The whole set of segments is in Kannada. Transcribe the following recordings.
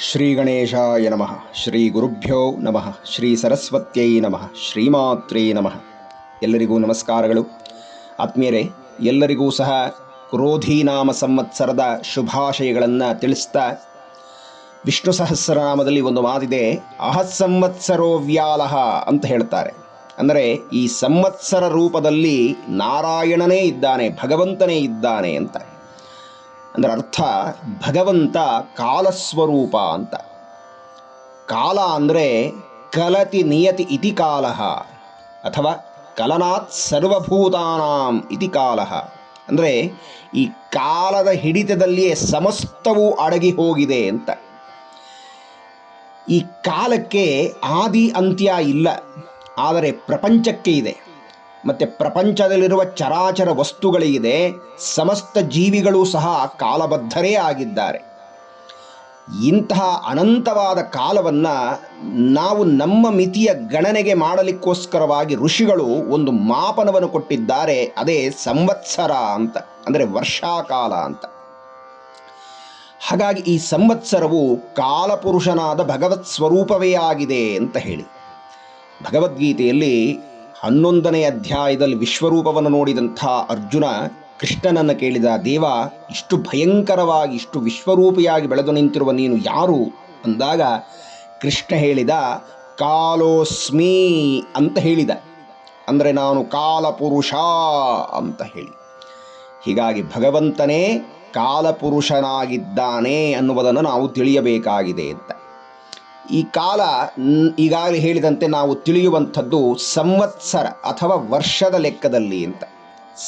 ಶ್ರೀ ಗಣೇಶಾಯ ನಮಃ ಶ್ರೀ ಗುರುಭ್ಯೋ ನಮಃ ಶ್ರೀ ಸರಸ್ವತ್ಯೈ ನಮಃ ಶ್ರೀಮಾತ್ರೇ ನಮಃ ಎಲ್ಲರಿಗೂ ನಮಸ್ಕಾರಗಳು. ಆತ್ಮೀಯರೇ, ಎಲ್ಲರಿಗೂ ಸಹ ಕ್ರೋಧೀನಾಮ ಸಂವತ್ಸರದ ಶುಭಾಶಯಗಳನ್ನು ತಿಳಿಸ್ತಾ ವಿಷ್ಣು ಸಹಸ್ರನಾಮದಲ್ಲಿ ಒಂದು ಮಾತಿದೆ ಅಹಸ್ಸಂವತ್ಸರೋ ವ್ಯಾಲಹ ಅಂತ ಹೇಳ್ತಾರೆ. ಅಂದರೆ, ಈ ಸಂವತ್ಸರ ರೂಪದಲ್ಲಿ ನಾರಾಯಣನೇ ಇದ್ದಾನೆ, ಭಗವಂತನೇ ಇದ್ದಾನೆ ಅಂತ ಅಂದರೆ ಅರ್ಥ ಭಗವಂತ ಕಾಲಸ್ವರೂಪ ಅಂತ. ಕಾಲ ಅಂದರೆ ಕಲತಿ ನಿಯತಿ ಇತಿ ಕಾಲ ಅಥವಾ ಕಲನಾತ್ ಸರ್ವಭೂತಾನಾಂ ಇತಿ ಕಾಲ. ಅಂದರೆ ಈ ಕಾಲದ ಹಿಡಿತದಲ್ಲಿಯೇ ಸಮಸ್ತವೂ ಅಡಗಿ ಹೋಗಿದೆ ಅಂತ. ಈ ಕಾಲಕ್ಕೆ ಆದಿ ಅಂತ್ಯ ಇಲ್ಲ, ಆದರೆ ಪ್ರಪಂಚಕ್ಕೆ ಇದೆ. ಮತ್ತು ಪ್ರಪಂಚದಲ್ಲಿರುವ ಚರಾಚರ ವಸ್ತುಗಳಿಗಿದೆ ಸಮಸ್ತ ಜೀವಿಗಳು ಸಹ ಕಾಲಬದ್ಧರೇ ಆಗಿದ್ದಾರೆ. ಇಂತಹ ಅನಂತವಾದ ಕಾಲವನ್ನು ನಾವು ನಮ್ಮ ಮಿತಿಯ ಗಣನೆಗೆ ಮಾಡಲಿಕ್ಕೋಸ್ಕರವಾಗಿ ಋಷಿಗಳು ಒಂದು ಮಾಪನವನ್ನು ಕೊಟ್ಟಿದ್ದಾರೆ, ಅದೇ ಸಂವತ್ಸರ ಅಂತ, ಅಂದರೆ ವರ್ಷಾಕಾಲ ಅಂತ. ಹಾಗಾಗಿ ಈ ಸಂವತ್ಸರವು ಕಾಲಪುರುಷನಾದ ಭಗವತ್ ಸ್ವರೂಪವೇ ಆಗಿದೆ ಅಂತ ಹೇಳಿ. ಭಗವದ್ಗೀತೆಯಲ್ಲಿ ಹನ್ನೊಂದನೇ ಅಧ್ಯಾಯದಲ್ಲಿ ವಿಶ್ವರೂಪವನ್ನು ನೋಡಿದಂಥ ಅರ್ಜುನ ಕೃಷ್ಣನನ್ನು ಕೇಳಿದ, ದೇವ, ಇಷ್ಟು ಭಯಂಕರವಾಗಿ, ಇಷ್ಟು ವಿಶ್ವರೂಪಿಯಾಗಿ ಬೆಳೆದು ನಿಂತಿರುವ ನೀನು ಯಾರು? ಅಂದಾಗ ಕೃಷ್ಣ ಹೇಳಿದ, ಕಾಲೋಸ್ಮಿ ಅಂತ ಹೇಳಿದ. ಅಂದರೆ ನಾನು ಕಾಲಪುರುಷ ಅಂತ ಹೇಳಿ. ಹೀಗಾಗಿ ಭಗವಂತನೇ ಕಾಲಪುರುಷನಾಗಿದ್ದಾನೆ ಅನ್ನುವುದನ್ನು ನಾವು ತಿಳಿಯಬೇಕಾಗಿದೆ ಅಂತ. ಈ ಕಾಲ ಈಗಾಗಲೇ ಹೇಳಿದಂತೆ ನಾವು ತಿಳಿಯುವಂಥದ್ದು ಸಂವತ್ಸರ ಅಥವಾ ವರ್ಷದ ಲೆಕ್ಕದಲ್ಲಿ ಅಂತ.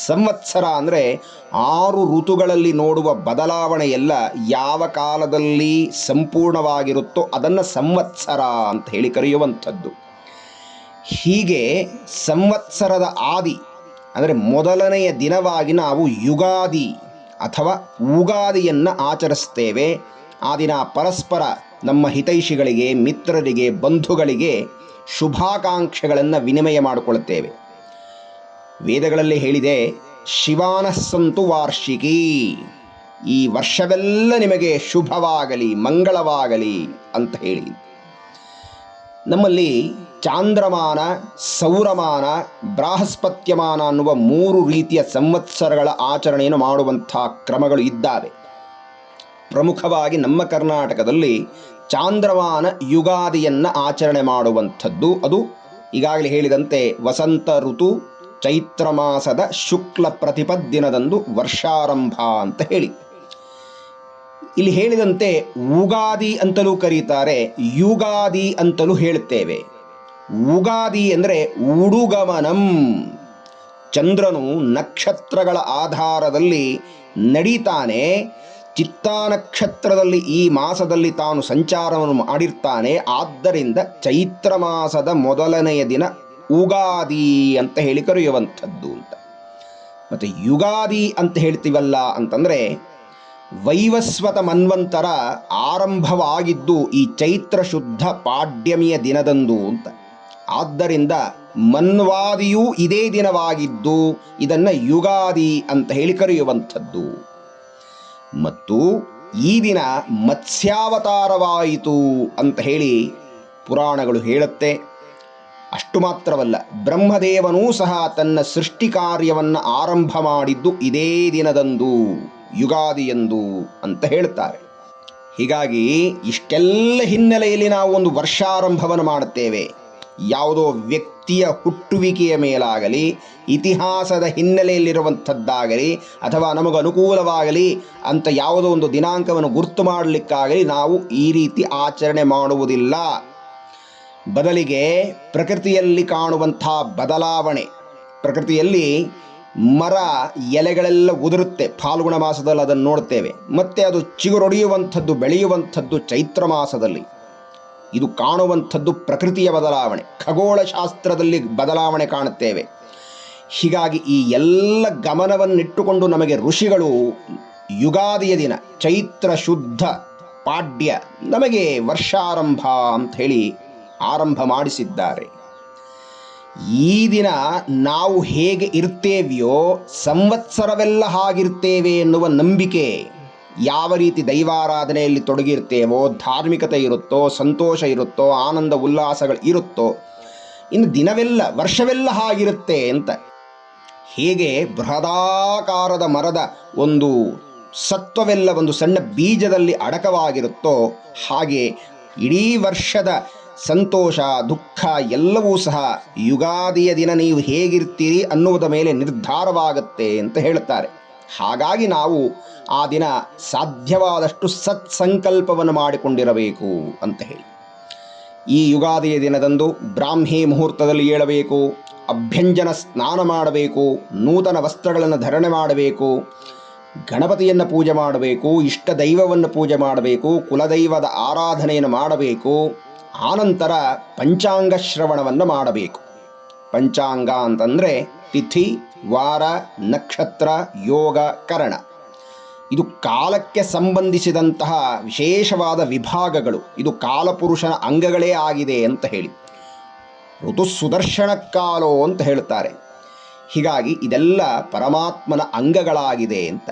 ಸಂವತ್ಸರ ಅಂದರೆ ಆರು ಋತುಗಳಲ್ಲಿ ನೋಡುವ ಬದಲಾವಣೆ ಎಲ್ಲ ಯಾವ ಕಾಲದಲ್ಲಿ ಸಂಪೂರ್ಣವಾಗಿರುತ್ತೋ ಅದನ್ನು ಸಂವತ್ಸರ ಅಂತ ಹೇಳಿ ಕರೆಯುವಂಥದ್ದು. ಹೀಗೆ ಸಂವತ್ಸರದ ಆದಿ ಅಂದರೆ ಮೊದಲನೆಯ ದಿನವಾಗಿ ನಾವು ಯುಗಾದಿ ಅಥವಾ ಉಗಾದಿಯನ್ನು ಆಚರಿಸ್ತೇವೆ. ಆ ದಿನ ಪರಸ್ಪರ ನಮ್ಮ ಹಿತೈಷಿಗಳಿಗೆ, ಮಿತ್ರರಿಗೆ, ಬಂಧುಗಳಿಗೆ ಶುಭಾಕಾಂಕ್ಷೆಗಳನ್ನು ವಿನಿಮಯ ಮಾಡಿಕೊಳ್ಳುತ್ತೇವೆ. ವೇದಗಳಲ್ಲಿ ಹೇಳಿದೆ ಶಿವಾನಸ್ಸಂತು ವಾರ್ಷಿಕಿ. ಈ ವರ್ಷವೆಲ್ಲ ನಿಮಗೆ ಶುಭವಾಗಲಿ, ಮಂಗಳವಾಗಲಿ ಅಂತ ಹೇಳಿ. ನಮ್ಮಲ್ಲಿ ಚಾಂದ್ರಮಾನ, ಸೌರಮಾನ, ಬೃಹಸ್ಪತ್ಯಮಾನ ಅನ್ನುವ ಮೂರು ರೀತಿಯ ಸಂವತ್ಸರಗಳ ಆಚರಣೆಯನ್ನು ಮಾಡುವಂಥ ಕ್ರಮಗಳು ಇದ್ದಾವೆ. ಪ್ರಮುಖವಾಗಿ ನಮ್ಮ ಕರ್ನಾಟಕದಲ್ಲಿ ಚಾಂದ್ರವಾನ ಯುಗಾದಿಯನ್ನು ಆಚರಣೆ ಮಾಡುವಂಥದ್ದು. ಅದು ಈಗಾಗಲೇ ಹೇಳಿದಂತೆ ವಸಂತ ಋತು ಚೈತ್ರ ಮಾಸದ ಶುಕ್ಲ ಪ್ರತಿಪದ್ದಿನದಂದು ವರ್ಷಾರಂಭ ಅಂತ ಹೇಳಿ. ಇಲ್ಲಿ ಹೇಳಿದಂತೆ ಉಗಾದಿ ಅಂತಲೂ ಕರೀತಾರೆ, ಯುಗಾದಿ ಅಂತಲೂ ಹೇಳುತ್ತೇವೆ. ಉಗಾದಿ ಅಂದರೆ ಉಡುಗಮನಂ. ಚಂದ್ರನು ನಕ್ಷತ್ರಗಳ ಆಧಾರದಲ್ಲಿ ನಡೀತಾನೆ ಚಿತ್ತಾ ನಕ್ಷತ್ರದಲ್ಲಿ ಈ ಮಾಸದಲ್ಲಿ ತಾನು ಸಂಚಾರವನ್ನು ಮಾಡಿರ್ತಾನೆ. ಆದ್ದರಿಂದ ಚೈತ್ರ ಮಾಸದ ಮೊದಲನೆಯ ದಿನ ಉಗಾದಿ ಅಂತ ಹೇಳಿ ಕರೆಯುವಂಥದ್ದು ಅಂತ. ಮತ್ತು ಯುಗಾದಿ ಅಂತ ಹೇಳ್ತೀವಲ್ಲ ಅಂತಂದರೆ ವೈವಸ್ವತ ಮನ್ವಂತರ ಆರಂಭವಾಗಿದ್ದು ಈ ಚೈತ್ರ ಶುದ್ಧ ಪಾಡ್ಯಮಿಯ ದಿನದಂದು ಅಂತ. ಆದ್ದರಿಂದ ಮನ್ವಾದಿಯೂ ಇದೇ ದಿನವಾಗಿದ್ದು ಇದನ್ನು ಯುಗಾದಿ ಅಂತ ಹೇಳಿ ಕರೆಯುವಂಥದ್ದು. ಮತ್ತು ಈ ದಿನ ಮತ್ಸ್ಯಾವತಾರವಾಯಿತು ಅಂತ ಹೇಳಿ ಪುರಾಣಗಳು ಹೇಳುತ್ತೆ. ಅಷ್ಟು ಮಾತ್ರವಲ್ಲ, ಬ್ರಹ್ಮದೇವನೂ ಸಹ ತನ್ನ ಸೃಷ್ಟಿ ಕಾರ್ಯವನ್ನು ಆರಂಭ ಮಾಡಿದ್ದು ಇದೇ ದಿನದಂದು ಯುಗಾದಿಯಂದು ಅಂತ ಹೇಳ್ತಾರೆ. ಹೀಗಾಗಿ ಇಷ್ಟೆಲ್ಲ ಹಿನ್ನೆಲೆಯಲ್ಲಿ ನಾವು ಒಂದು ವರ್ಷಾರಂಭವನ್ನು ಮಾಡುತ್ತೇವೆ. ಯಾವುದೋ ವ್ಯಕ್ತಿಯ ಹುಟ್ಟುವಿಕೆಯ ಮೇಲಾಗಲಿ, ಇತಿಹಾಸದ ಹಿನ್ನೆಲೆಯಲ್ಲಿರುವಂಥದ್ದಾಗಲಿ ಅಥವಾ ನಮಗೆ ಅನುಕೂಲವಾಗಲಿ ಅಂತ ಯಾವುದೋ ಒಂದು ದಿನಾಂಕವನ್ನು ಗುರುತು ಮಾಡಲಿಕ್ಕಾಗಲಿ ನಾವು ಈ ರೀತಿ ಆಚರಣೆ ಮಾಡುವುದಿಲ್ಲ. ಬದಲಿಗೆ ಪ್ರಕೃತಿಯಲ್ಲಿ ಕಾಣುವಂಥ ಬದಲಾವಣೆ, ಪ್ರಕೃತಿಯಲ್ಲಿ ಮರ, ಎಲೆಗಳೆಲ್ಲ ಉದುರುತ್ತೆ, ಫಾಲ್ಗುಣ ಮಾಸದಲ್ಲಿ ಅದನ್ನು ನೋಡ್ತೇವೆ. ಮತ್ತೆ ಅದು ಚಿಗುರೊಡೆಯುವಂಥದ್ದು, ಬೆಳೆಯುವಂಥದ್ದು ಚೈತ್ರ ಮಾಸದಲ್ಲಿ. ಇದು ಕಾಣುವಂಥದ್ದು ಪ್ರಕೃತಿಯ ಬದಲಾವಣೆ. ಖಗೋಳಶಾಸ್ತ್ರದಲ್ಲಿ ಬದಲಾವಣೆ ಕಾಣುತ್ತೇವೆ. ಹೀಗಾಗಿ ಈ ಎಲ್ಲ ಗಮನವನ್ನಿಟ್ಟುಕೊಂಡು ನಮಗೆ ಋಷಿಗಳು ಯುಗಾದಿಯ ದಿನ, ಚೈತ್ರ ಶುದ್ಧ ಪಾಡ್ಯ ನಮಗೆ ವರ್ಷಾರಂಭ ಅಂತ ಹೇಳಿ ಆರಂಭ ಮಾಡಿಸಿದ್ದಾರೆ. ಈ ದಿನ ನಾವು ಹೇಗೆ ಇರ್ತೇವೆಯೋ, ಸಂವತ್ಸರವೆಲ್ಲ ಹಾಗಿರ್ತೇವೆ ಎನ್ನುವ ನಂಬಿಕೆ ಯಾವ ರೀತಿ ದೈವಾರಾಧನೆಯಲ್ಲಿ ತೊಡಗಿರ್ತೇವೋ ಧಾರ್ಮಿಕತೆ ಇರುತ್ತೋ, ಸಂತೋಷ ಇರುತ್ತೋ, ಆನಂದ, ಉಲ್ಲಾಸಗಳು ಇರುತ್ತೋ, ಇನ್ನು ದಿನವೆಲ್ಲ, ವರ್ಷವೆಲ್ಲ ಹಾಗಿರುತ್ತೆ ಅಂತ ಹೇಗೆ ಬೃಹದಾಕಾರದ ಮರದ ಒಂದು ಸತ್ವವೆಲ್ಲ ಒಂದು ಸಣ್ಣ ಬೀಜದಲ್ಲಿ ಅಡಕವಾಗಿರುತ್ತೋ ಹಾಗೆ ಇಡೀ ವರ್ಷದ ಸಂತೋಷ, ದುಃಖ ಎಲ್ಲವೂ ಸಹ ಯುಗಾದಿಯ ದಿನ ನೀವು ಹೇಗಿರ್ತೀರಿ ಅನ್ನುವುದ ಮೇಲೆ ನಿರ್ಧಾರವಾಗುತ್ತೆ ಅಂತ ಹೇಳುತ್ತಾರೆ. ಹಾಗಾಗಿ ನಾವು ಆ ದಿನ ಸಾಧ್ಯವಾದಷ್ಟು ಸತ್ಸಂಕಲ್ಪವನ್ನು ಮಾಡಿಕೊಂಡಿರಬೇಕು ಅಂತ ಹೇಳಿ. ಈ ಯುಗಾದಿಯ ದಿನದಂದು ಬ್ರಾಹ್ಮಿ ಮುಹೂರ್ತದಲ್ಲಿ ಏಳಬೇಕು, ಅಭ್ಯಂಜನ ಸ್ನಾನ ಮಾಡಬೇಕು, ನೂತನ ವಸ್ತ್ರಗಳನ್ನು ಧರಣೆ ಮಾಡಬೇಕು, ಗಣಪತಿಯನ್ನು ಪೂಜೆ ಮಾಡಬೇಕು, ಇಷ್ಟ ದೈವವನ್ನು ಪೂಜೆ ಮಾಡಬೇಕು, ಕುಲದೈವದ ಆರಾಧನೆಯನ್ನು ಮಾಡಬೇಕು, ಆನಂತರ ಪಂಚಾಂಗ ಶ್ರವಣವನ್ನು ಮಾಡಬೇಕು. ಪಂಚಾಂಗ ಅಂತಂದರೆ ತಿಥಿ ವಾರ, ನಕ್ಷತ್ರ, ಯೋಗ, ಕರಣ. ಇದು ಕಾಲಕ್ಕೆ ಸಂಬಂಧಿಸಿದಂತಹ ವಿಶೇಷವಾದ ವಿಭಾಗಗಳು. ಇದು ಕಾಲಪುರುಷನ ಅಂಗಗಳೇ ಆಗಿದೆ ಅಂತ ಹೇಳಿ. ಋತು ಸುದರ್ಶನ ಕಾಲೋ ಅಂತ ಹೇಳ್ತಾರೆ ಹೀಗಾಗಿ ಇದೆಲ್ಲ ಪರಮಾತ್ಮನ ಅಂಗಗಳಾಗಿದೆ ಅಂತ.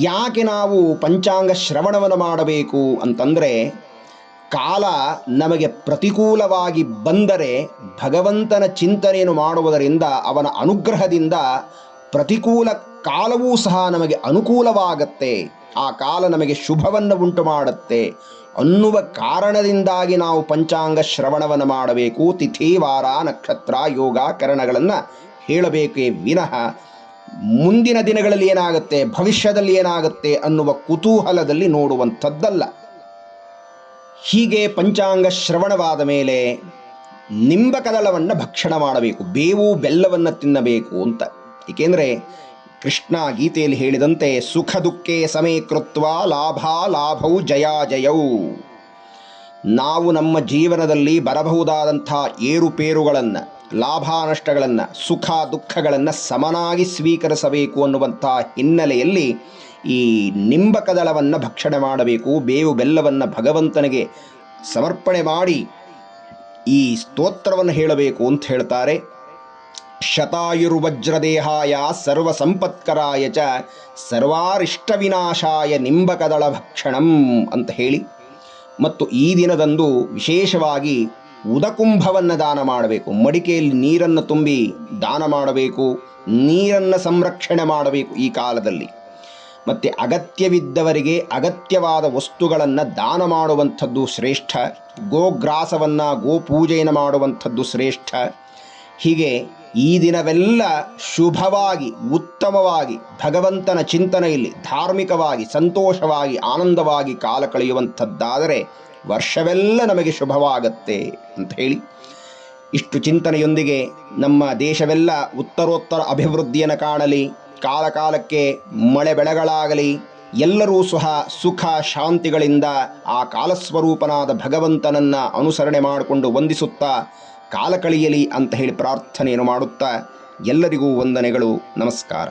ಯಾಕೆ ನಾವು ಪಂಚಾಂಗ ಶ್ರವಣವನ್ನು ಮಾಡಬೇಕು ಅಂತಂದರೆ ಕಾಲ ನಮಗೆ ಪ್ರತಿಕೂಲವಾಗಿ ಬಂದರೆ ಭಗವಂತನ ಚಿಂತನೆಯನ್ನು ಮಾಡುವುದರಿಂದ ಅವನ ಅನುಗ್ರಹದಿಂದ ಪ್ರತಿಕೂಲ ಕಾಲವೂ ಸಹ ನಮಗೆ ಅನುಕೂಲವಾಗತ್ತೆ. ಆ ಕಾಲ ನಮಗೆ ಶುಭವನ್ನು ಉಂಟು ಮಾಡುತ್ತೆ. ಅನ್ನುವ ಕಾರಣದಿಂದಾಗಿ ನಾವು ಪಂಚಾಂಗ ಶ್ರವಣವನ್ನು ಮಾಡಬೇಕು. ತಿಥಿ, ವಾರ, ನಕ್ಷತ್ರ ಯೋಗ ಕರಣಗಳನ್ನು ಹೇಳಬೇಕೇ ವಿನಃ. ಮುಂದಿನ ದಿನಗಳಲ್ಲಿ ಏನಾಗುತ್ತೆ, ಭವಿಷ್ಯದಲ್ಲಿ ಏನಾಗುತ್ತೆ ಅನ್ನುವ ಕುತೂಹಲದಲ್ಲಿ ನೋಡುವಂಥದ್ದಲ್ಲ. ಹೀಗೆ ಪಂಚಾಂಗ ಶ್ರವಣವಾದ ಮೇಲೆ ನಿಂಬಕದಳವನ್ನು ಭಕ್ಷಣ ಮಾಡಬೇಕು, ಬೇವು ಬೆಲ್ಲವನ್ನು ತಿನ್ನಬೇಕು ಅಂತ. ಏಕೆಂದರೆ ಕೃಷ್ಣ ಗೀತೆಯಲ್ಲಿ ಹೇಳಿದಂತೆ, ಸುಖ ದುಃಖೇ ಸಮೀಕೃತ್ವ ಲಾಭ ಲಾಭವು ಜಯಾಜಯೌ ನಾವು ನಮ್ಮ ಜೀವನದಲ್ಲಿ ಬರಬಹುದಾದಂಥ ಏರುಪೇರುಗಳನ್ನು ಲಾಭ ನಷ್ಟಗಳನ್ನು, ಸುಖ ದುಃಖಗಳನ್ನು ಸಮನಾಗಿ ಸ್ವೀಕರಿಸಬೇಕು ಅನ್ನುವಂಥ ಹಿನ್ನೆಲೆಯಲ್ಲಿ ಈ ನಿಂಬಕದಳವನ್ನು ಭಕ್ಷಣೆ ಮಾಡಬೇಕು, ಬೇವು ಬೆಲ್ಲವನ್ನು ಭಗವಂತನಿಗೆ ಸಮರ್ಪಣೆ ಮಾಡಿ ಈ ಸ್ತೋತ್ರವನ್ನು ಹೇಳಬೇಕು ಅಂತ ಹೇಳ್ತಾರೆ. ಶತಾಯುರ್ವಜ್ರದೇಹಾಯ ಸರ್ವ ಸಂಪತ್ಕರಾಯ ಚ ಸರ್ವಾರಿಷ್ಟ ವಿನಾಶಾಯ ನಿಂಬಕದಳ ಭಕ್ಷಣಂ ಅಂತ ಹೇಳಿ. ಮತ್ತು ಈ ದಿನದಂದು ವಿಶೇಷವಾಗಿ ಉದಕುಂಭವನ್ನು ದಾನ ಮಾಡಬೇಕು. ಮಡಿಕೆಯಲ್ಲಿ ನೀರನ್ನು ತುಂಬಿ ದಾನ ಮಾಡಬೇಕು, ನೀರನ್ನು ಸಂರಕ್ಷಣೆ ಮಾಡಬೇಕು ಈ ಕಾಲದಲ್ಲಿ. ಮತ್ತು ಅಗತ್ಯವಿದ್ದವರಿಗೆ ಅಗತ್ಯವಾದ ವಸ್ತುಗಳನ್ನು ದಾನ ಮಾಡುವಂಥದ್ದು ಶ್ರೇಷ್ಠ. ಗೋಗ್ರಾಸವನ್ನು ಗೋಪೂಜೆಯನ್ನು ಮಾಡುವಂಥದ್ದು ಶ್ರೇಷ್ಠ. ಹೀಗೆ ಈ ದಿನವೆಲ್ಲ ಶುಭವಾಗಿ, ಉತ್ತಮವಾಗಿ, ಭಗವಂತನ ಚಿಂತನೆಯಲ್ಲಿ ಧಾರ್ಮಿಕವಾಗಿ, ಸಂತೋಷವಾಗಿ, ಆನಂದವಾಗಿ ಕಾಲ ಕಳೆಯುವಂಥದ್ದಾದರೆ ವರ್ಷವೆಲ್ಲ ನಮಗೆ ಶುಭವಾಗತ್ತೆ ಅಂತ ಹೇಳಿ. ಇಷ್ಟು ಚಿಂತನೆಯೊಂದಿಗೆ ನಮ್ಮ ದೇಶವೆಲ್ಲ ಉತ್ತರೋತ್ತರ ಅಭಿವೃದ್ಧಿಯನ್ನು ಕಾಣಲಿ. ಕಾಲ ಕಾಲಕ್ಕೆ ಮಳೆ ಬೆಳೆಗಳಾಗಲಿ, ಎಲ್ಲರೂ ಸಹ ಸುಖ ಶಾಂತಿಗಳಿಂದ ಆ ಕಾಲಸ್ವರೂಪನಾದ ಭಗವಂತನನ್ನು ಅನುಸರಣೆ ಮಾಡಿಕೊಂಡು ವಂದಿಸುತ್ತಾ ಕಾಲ ಕಳೆಯಲಿ ಅಂತ ಹೇಳಿ ಪ್ರಾರ್ಥನೆಯನ್ನು ಮಾಡುತ್ತಾ ಎಲ್ಲರಿಗೂ ವಂದನೆಗಳು, ನಮಸ್ಕಾರ.